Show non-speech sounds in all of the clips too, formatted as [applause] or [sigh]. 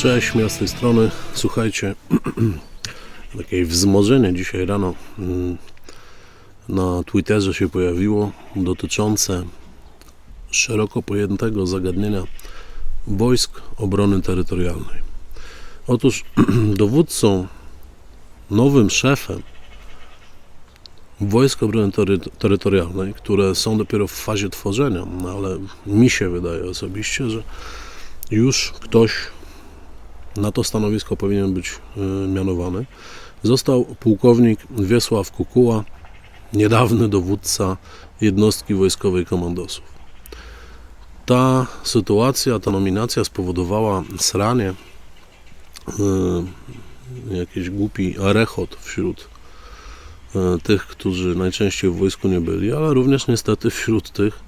Cześć, miast z tej strony. Słuchajcie, [clears throat] takie wzmożenie dzisiaj rano mm, na Twitterze się pojawiło dotyczące szeroko pojętego zagadnienia wojsk obrony terytorialnej. Otóż [clears throat] dowódcą, nowym szefem Wojsk Obrony tery- Terytorialnej, które są dopiero w fazie tworzenia, no ale mi się wydaje osobiście, że już ktoś na to stanowisko powinien być y, mianowany. Został pułkownik Wiesław Kukuła, niedawny dowódca jednostki wojskowej komandosów. Ta sytuacja, ta nominacja spowodowała sranie, y, jakiś głupi rechot wśród y, tych, którzy najczęściej w wojsku nie byli, ale również niestety wśród tych,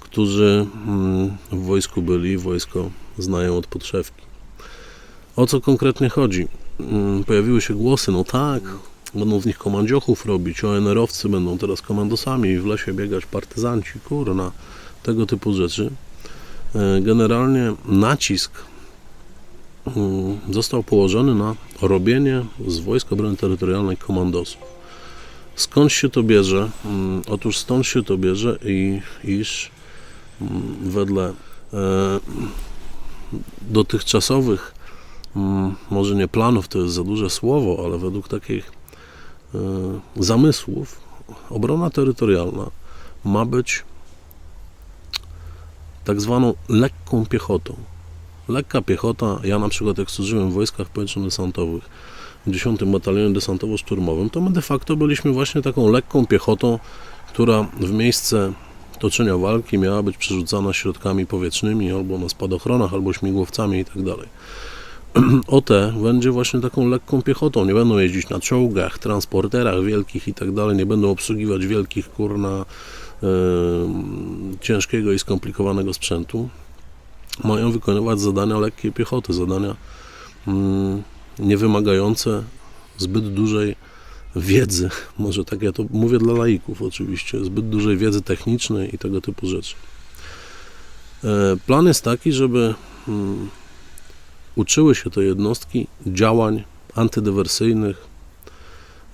którzy mm, w wojsku byli wojsko znają od podszewki. O co konkretnie chodzi? Mm, Pojawiły się głosy, no tak, będą z nich komandziochów robić, ONR-owcy będą teraz komandosami, w lesie biegać partyzanci, kurna, tego typu rzeczy. E, Generalnie nacisk mm, został położony na robienie z Wojsk Obrony Terytorialnej komandosów. Skąd się to bierze? Mm, Otóż stąd się to bierze, i, iż wedle e, dotychczasowych, może nie planów, to jest za duże słowo, ale według takich e, zamysłów, obrona terytorialna ma być tak zwaną lekką piechotą. Lekka piechota, ja na przykład jak służyłem w wojskach powietrzno-desantowych w 10 Batalionie Desantowo-Szturmowym, to my de facto byliśmy właśnie taką lekką piechotą, która w miejsce toczenia walki miała być przerzucana środkami powietrznymi albo na spadochronach, albo śmigłowcami i tak. [clears throat] OT będzie właśnie taką lekką piechotą. Nie będą jeździć na czołgach, transporterach wielkich i tak dalej. Nie będą obsługiwać wielkich kurna e, ciężkiego i skomplikowanego sprzętu. Mają wykonywać zadania lekkiej piechoty, zadania mm, niewymagające zbyt dużej wiedzy, [laughs] może tak ja to mówię dla laików oczywiście, zbyt dużej wiedzy technicznej i tego typu rzeczy. E, Plan jest taki, żeby mm, uczyły się te jednostki działań antydywersyjnych,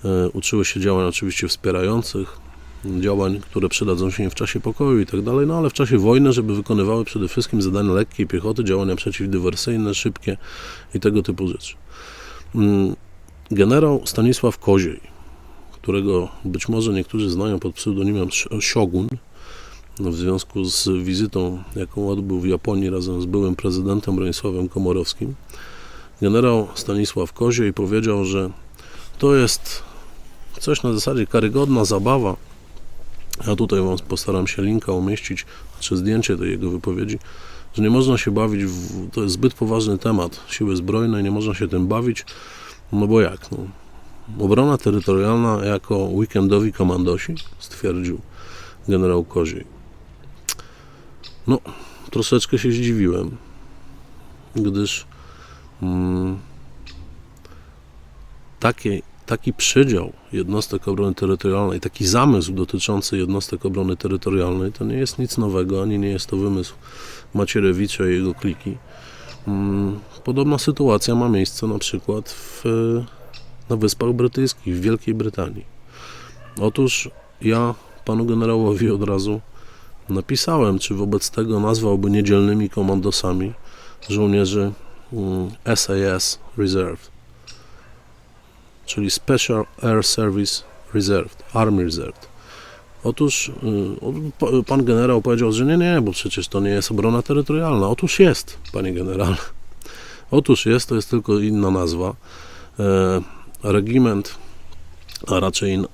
e, uczyły się działań oczywiście wspierających, działań, które przydadzą się im w czasie pokoju i tak dalej, no ale w czasie wojny, żeby wykonywały przede wszystkim zadania lekkiej piechoty, działania przeciwdywersyjne, szybkie i tego typu rzeczy. Mm, Generał Stanisław Koziej, którego być może niektórzy znają pod pseudonimem Shogun, w związku z wizytą, jaką odbył w Japonii razem z byłym prezydentem Bronisławem Komorowskim, generał Stanisław Koziej powiedział, że to jest coś na zasadzie karygodna zabawa. Ja tutaj Wam postaram się linka umieścić, czy zdjęcie tej jego wypowiedzi, że nie można się bawić, w, to jest zbyt poważny temat, siły zbrojne, nie można się tym bawić, no bo jak, no, Obrona terytorialna jako weekendowi komandosi, stwierdził generał Koziej. No, troszeczkę się zdziwiłem, gdyż mm, taki, przydział jednostek obrony terytorialnej, taki zamysł dotyczący jednostek obrony terytorialnej, to nie jest nic nowego, ani nie jest to wymysł Macierewicza i jego kliki. Mm, Podobna sytuacja ma miejsce na przykład w na Wyspach Brytyjskich, w Wielkiej Brytanii. Otóż ja panu generałowi od razu napisałem, czy wobec tego nazwałby niedzielnymi komandosami żołnierzy mm, SAS Reserve, czyli Special Air Service Reserved, Army Reserved. Otóż y, pan generał powiedział, że nie, nie, bo przecież to nie jest obrona terytorialna. Otóż jest, panie generale. [laughs] Otóż jest, to jest tylko inna nazwa. E, regiment, a raczej mm,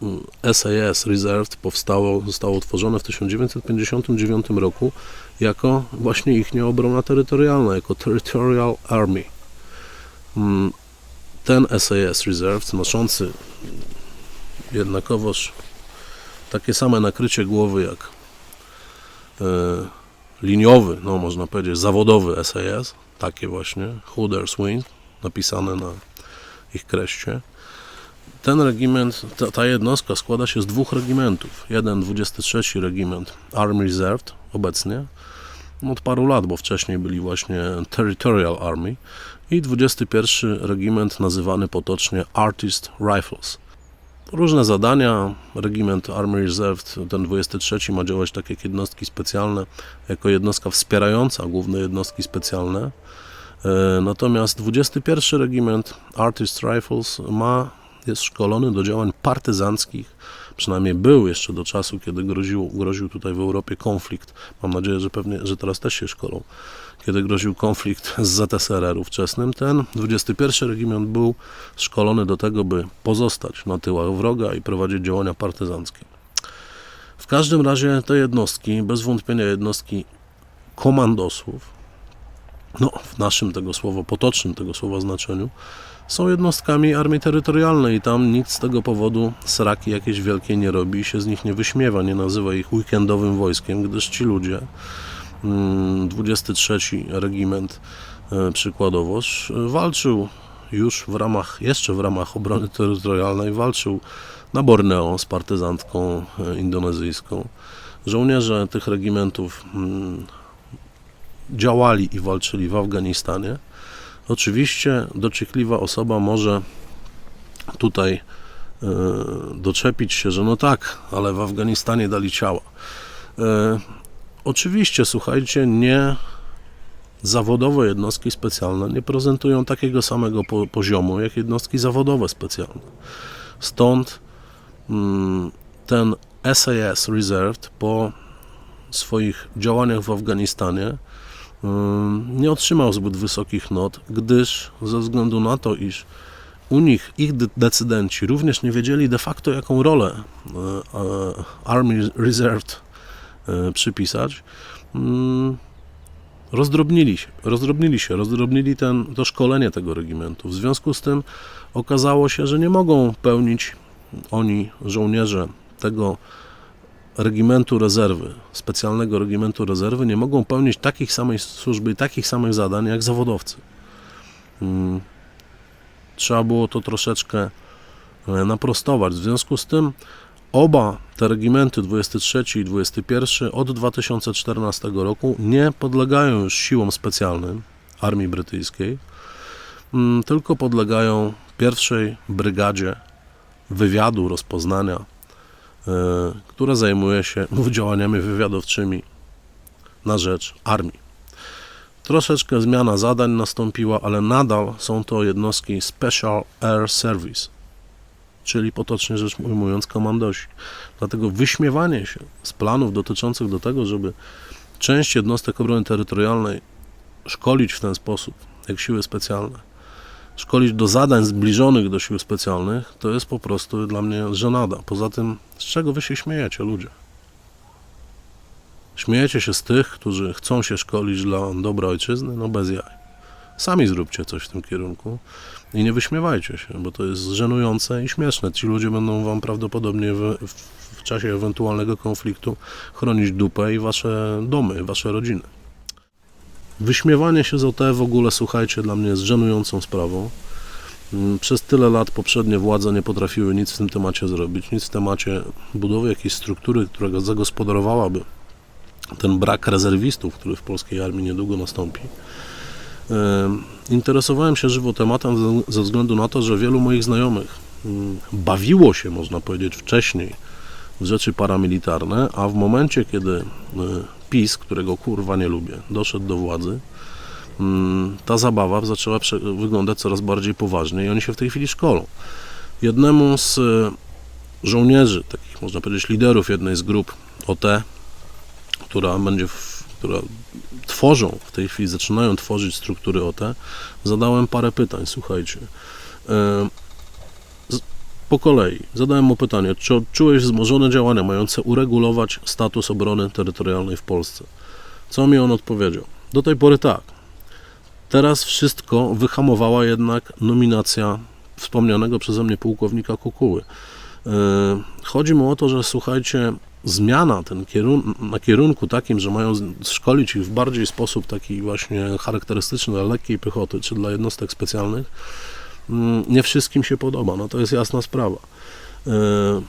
SAS Reserved powstało, zostało utworzone w 1959 roku jako właśnie ich obrona terytorialna, jako Territorial Army. Mm, Ten SAS Reserved, noszący jednakowoż takie same nakrycie głowy jak e, liniowy, no można powiedzieć zawodowy SAS, takie właśnie, Hooders Wing, napisane na ich kreście. Ten regiment, ta, ta jednostka składa się z dwóch regimentów. Jeden 23 regiment Army Reserved obecnie od paru lat, bo wcześniej byli właśnie Territorial Army i 21 regiment nazywany potocznie Artist Rifles. Różne zadania, regiment Army Reserve, ten 23 ma działać tak jak jednostki specjalne, jako jednostka wspierająca główne jednostki specjalne. E, Natomiast 21 regiment Artist Rifles ma, jest szkolony do działań partyzanckich, przynajmniej był jeszcze do czasu, kiedy groził, groził tutaj w Europie konflikt. Mam nadzieję, że pewnie, że teraz też się szkolą. Kiedy groził konflikt z ZSRR ówczesnym, ten 21 regiment był szkolony do tego, by pozostać na tyłach wroga i prowadzić działania partyzanckie. W każdym razie te jednostki, bez wątpienia jednostki komandosów, no w naszym tego słowa, potocznym tego słowa znaczeniu, są jednostkami armii terytorialnej i tam nikt z tego powodu sraki jakieś wielkie nie robi i się z nich nie wyśmiewa, nie nazywa ich weekendowym wojskiem, gdyż ci ludzie, mm, 23 regiment e, przykładowo, walczył już w ramach, jeszcze w ramach obrony terytorialnej, walczył na Borneo z partyzantką e, indonezyjską. Żołnierze tych regimentów mm, działali i walczyli w Afganistanie. Oczywiście dociekliwa osoba może tutaj e, doczepić się, że no tak, ale w Afganistanie dali ciała. E, oczywiście, słuchajcie, nie zawodowe jednostki specjalne nie prezentują takiego samego po, poziomu jak jednostki zawodowe specjalne. Stąd mm, ten SAS Reserved po swoich działaniach w Afganistanie nie otrzymał zbyt wysokich not, gdyż ze względu na to, iż u nich ich de- decydenci również nie wiedzieli de facto jaką rolę e, e, Army Reserved e, przypisać, rozdrobnili się, rozdrobnili się, rozdrobnili ten, to szkolenie tego regimentu. W związku z tym okazało się, że nie mogą pełnić oni, żołnierze tego regimentu rezerwy, specjalnego regimentu rezerwy, nie mogą pełnić takich samej służby i takich samych zadań jak zawodowcy. Mm, Trzeba było to troszeczkę e, naprostować. W związku z tym oba te regimenty, 23 i 21, od 2014 roku nie podlegają już siłom specjalnym Armii Brytyjskiej, mm, tylko podlegają pierwszej brygadzie wywiadu, rozpoznania, która zajmuje się [laughs] działaniami wywiadowczymi na rzecz armii. Troszeczkę zmiana zadań nastąpiła, ale nadal są to jednostki Special Air Service, czyli potocznie rzecz ujmując komandosi. Dlatego wyśmiewanie się z planów dotyczących do tego, żeby część jednostek obrony terytorialnej szkolić w ten sposób, jak siły specjalne, szkolić do zadań zbliżonych do sił specjalnych, to jest po prostu dla mnie żenada. Poza tym, z czego wy się śmiejecie, ludzie? Śmiejecie się z tych, którzy chcą się szkolić dla dobra ojczyzny? No bez jaj. Sami zróbcie coś w tym kierunku i nie wyśmiewajcie się, bo to jest żenujące i śmieszne. Ci ludzie będą wam prawdopodobnie w, w, w czasie ewentualnego konfliktu chronić dupę i wasze domy, wasze rodziny. Wyśmiewanie się z OT w ogóle, słuchajcie, dla mnie jest żenującą sprawą. Mm, Przez tyle lat poprzednie władze nie potrafiły nic w tym temacie zrobić, nic w temacie budowy jakiejś struktury, która zagospodarowałaby ten brak rezerwistów, który w polskiej armii niedługo nastąpi. Em, Interesowałem się żywo tematem ze- względu na to, że wielu moich znajomych mm, bawiło się, można powiedzieć, wcześniej w rzeczy paramilitarne, a w momencie, kiedy y, PiS, którego kurwa nie lubię, doszedł do władzy, mm, ta zabawa zaczęła wyglądać coraz bardziej poważnie i oni się w tej chwili szkolą. Jednemu z y, żołnierzy, takich można powiedzieć liderów jednej z grup OT, która będzie, w, która tworzą w tej chwili, zaczynają tworzyć struktury OT, zadałem parę pytań, słuchajcie. Z- Po kolei zadałem mu pytanie, czy odczułeś wzmożone działania mające uregulować status obrony terytorialnej w Polsce? Co mi on odpowiedział? Do tej pory tak. Teraz wszystko wyhamowała jednak nominacja wspomnianego przeze mnie pułkownika Kukuły. E, Chodzi mu o to, że słuchajcie, zmiana ten kierun- na kierunku takim, że mają szkolić ich w bardziej sposób taki właśnie charakterystyczny dla lekkiej piechoty czy dla jednostek specjalnych, nie wszystkim się podoba. No to jest jasna sprawa. E,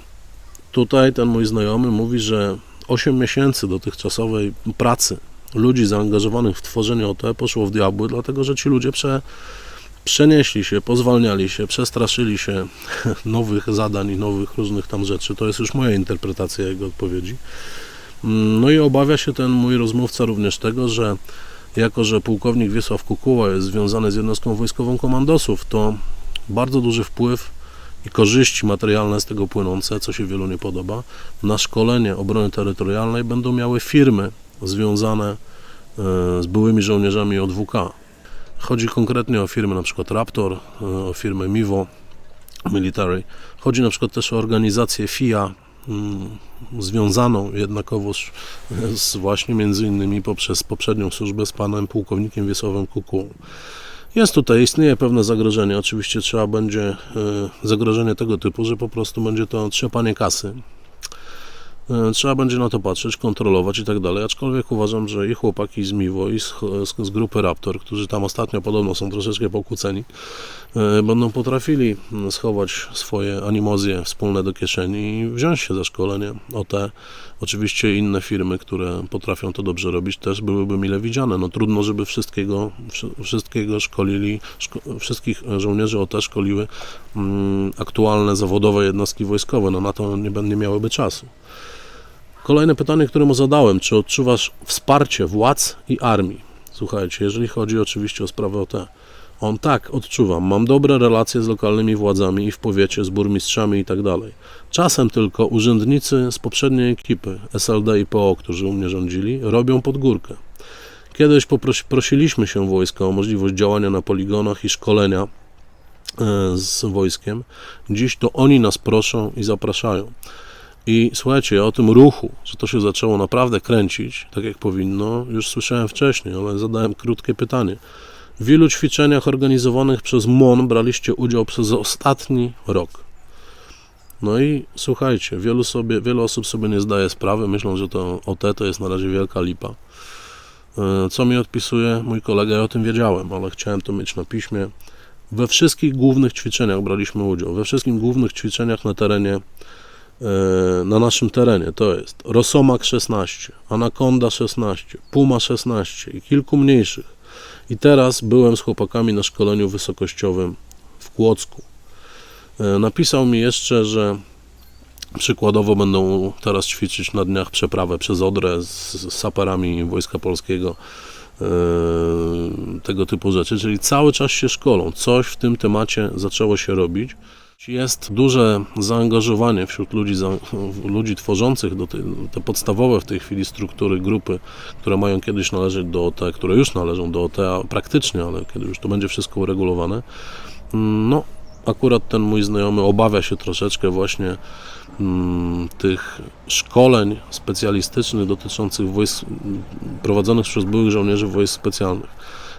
Tutaj ten mój znajomy mówi, że 8 miesięcy dotychczasowej pracy ludzi zaangażowanych w tworzenie OT poszło w diabły, dlatego że ci ludzie prze, przenieśli się, pozwalniali się, przestraszyli się [laughs] nowych zadań i nowych różnych tam rzeczy. To jest już moja interpretacja jego odpowiedzi. Mm, No i obawia się ten mój rozmówca również tego, że jako, że pułkownik Wiesław Kukuła jest związany z jednostką wojskową komandosów, to bardzo duży wpływ i korzyści materialne z tego płynące, co się wielu nie podoba, na szkolenie obrony terytorialnej będą miały firmy związane e, z byłymi żołnierzami ODWK. Chodzi konkretnie o firmy przykład Raptor, e, o firmę Mivo Military. Chodzi przykład też o organizację FIA, związaną jednakowoż z właśnie między innymi poprzez poprzednią służbę z panem pułkownikiem Wiesławem Kukułą. Jest tutaj, istnieje pewne zagrożenie. Oczywiście trzeba będzie e, zagrożenie tego typu, że po prostu będzie to trzepanie kasy. E, Trzeba będzie na to patrzeć, kontrolować i tak dalej. Aczkolwiek uważam, że i chłopaki z Miwo, i z, z, z grupy Raptor, którzy tam ostatnio podobno są troszeczkę pokłóceni, e, będą potrafili mm, schować swoje animozje wspólne do kieszeni i wziąć się za szkolenie OT. Oczywiście inne firmy, które potrafią to dobrze robić, też byłyby mile widziane. No trudno, żeby wszystkiego, wszy- wszystkiego szkolili, szko, wszystkich żołnierzy OT szkoliły mm, aktualne zawodowe jednostki wojskowe. No na to nie, nie miałyby czasu. Kolejne pytanie, które mu zadałem, czy odczuwasz wsparcie władz i armii? Słuchajcie, jeżeli chodzi oczywiście o sprawę OT, on tak, odczuwam. Mam dobre relacje z lokalnymi władzami i w powiecie, z burmistrzami i tak dalej. Czasem tylko urzędnicy z poprzedniej ekipy SLD i PO, którzy u mnie rządzili, robią pod górkę. Kiedyś popros- prosiliśmy się wojska o możliwość działania na poligonach i szkolenia e, z wojskiem. Dziś to oni nas proszą i zapraszają. I słuchajcie, o tym ruchu, że to się zaczęło naprawdę kręcić, tak jak powinno, już słyszałem wcześniej, ale zadałem krótkie pytanie. W ilu ćwiczeniach organizowanych przez MON braliście udział przez ostatni rok? No i słuchajcie, wielu, sobie, wielu osób sobie nie zdaje sprawy, myślą, że to OT to jest na razie wielka lipa. E, Co mi odpisuje mój kolega, ja o tym wiedziałem, ale chciałem to mieć na piśmie. We wszystkich głównych ćwiczeniach braliśmy udział, we wszystkich głównych ćwiczeniach na terenie na naszym terenie to jest Rosomak 16, Anaconda 16, Puma 16 i kilku mniejszych. I teraz byłem z chłopakami na szkoleniu wysokościowym w Kłodzku. E, Napisał mi jeszcze, że przykładowo będą teraz ćwiczyć na dniach przeprawę przez Odrę z, z saperami Wojska Polskiego, e, tego typu rzeczy, czyli cały czas się szkolą. Coś w tym temacie zaczęło się robić. Jest duże zaangażowanie wśród ludzi, ludzi tworzących tej, te podstawowe w tej chwili struktury, grupy, które mają kiedyś należeć do OT, które już należą do OT, praktycznie, ale kiedy już to będzie wszystko uregulowane. No, akurat ten mój znajomy obawia się troszeczkę właśnie mm, tych szkoleń specjalistycznych dotyczących wojsk, prowadzonych przez byłych żołnierzy wojsk specjalnych.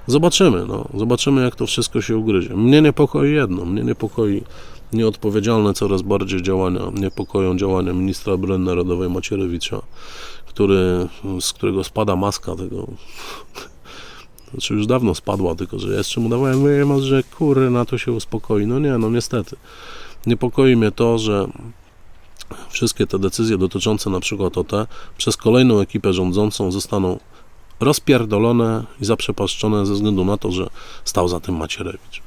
Zobaczymy, no, zobaczymy jak to wszystko się ugryzie. Mnie niepokoi jedno, mnie niepokoi nieodpowiedzialne coraz bardziej działania, niepokoją działania ministra obrony narodowej Macierewicza, który, z którego spada maska tego [laughs] znaczy już dawno spadła, tylko że jeszcze mu dawałem wyjemać, że kury na to się uspokoi. No nie, no niestety. Niepokoi mnie to, że wszystkie te decyzje dotyczące na przykład OT przez kolejną ekipę rządzącą zostaną rozpierdolone i zaprzepaszczone ze względu na to, że stał za tym Macierewicz.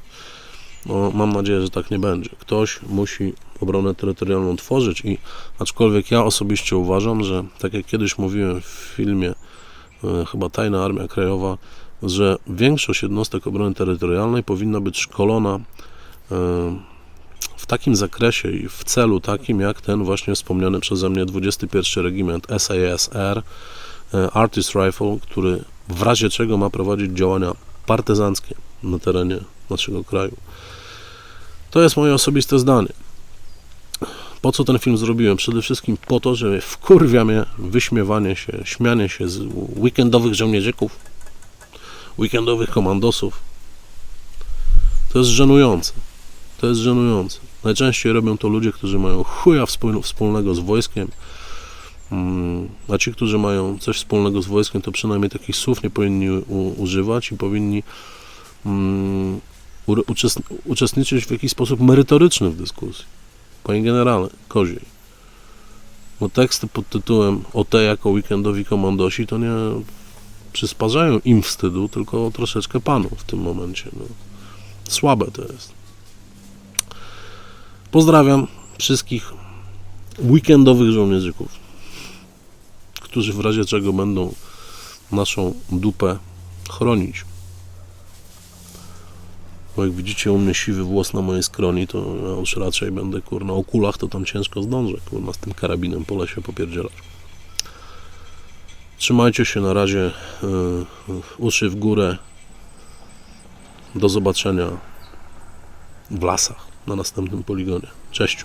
No, mam nadzieję, że tak nie będzie. Ktoś musi obronę terytorialną tworzyć i aczkolwiek ja osobiście uważam, że tak jak kiedyś mówiłem w filmie e, chyba Tajna Armia Krajowa, że większość jednostek obrony terytorialnej powinna być szkolona e, w takim zakresie i w celu takim, jak ten właśnie wspomniany przeze mnie 21 Regiment SASR e, Artist Rifle, który w razie czego ma prowadzić działania partyzanckie na terenie naszego kraju. To jest moje osobiste zdanie. Po co ten film zrobiłem? Przede wszystkim po to, że wkurwia mnie wyśmiewanie się, śmianie się z weekendowych żołnierzyków, weekendowych komandosów. To jest żenujące. To jest żenujące. Najczęściej robią to ludzie, którzy mają chuja wspól- wspólnego z wojskiem, Mm, a ci, którzy mają coś wspólnego z wojskiem, to przynajmniej takich słów nie powinni używać i powinni mm, uczestniczyć w jakiś sposób merytoryczny w dyskusji. Panie generale, koziej. Bo teksty pod tytułem o te jako weekendowi komandosi to nie, przysparzają im wstydu, tylko troszeczkę panu w tym momencie. No. Słabe to jest. Pozdrawiam wszystkich weekendowych żołnierzyków, którzy w razie czego będą naszą dupę chronić. Bo jak widzicie u mnie siwy włos na mojej skroni, to ja już raczej będę kurna o kulach, to tam ciężko zdążę kurna z tym karabinem po lesie popierdzielać. Trzymajcie się na razie, yy, uszy w górę. Do zobaczenia w lasach na następnym poligonie. Cześć.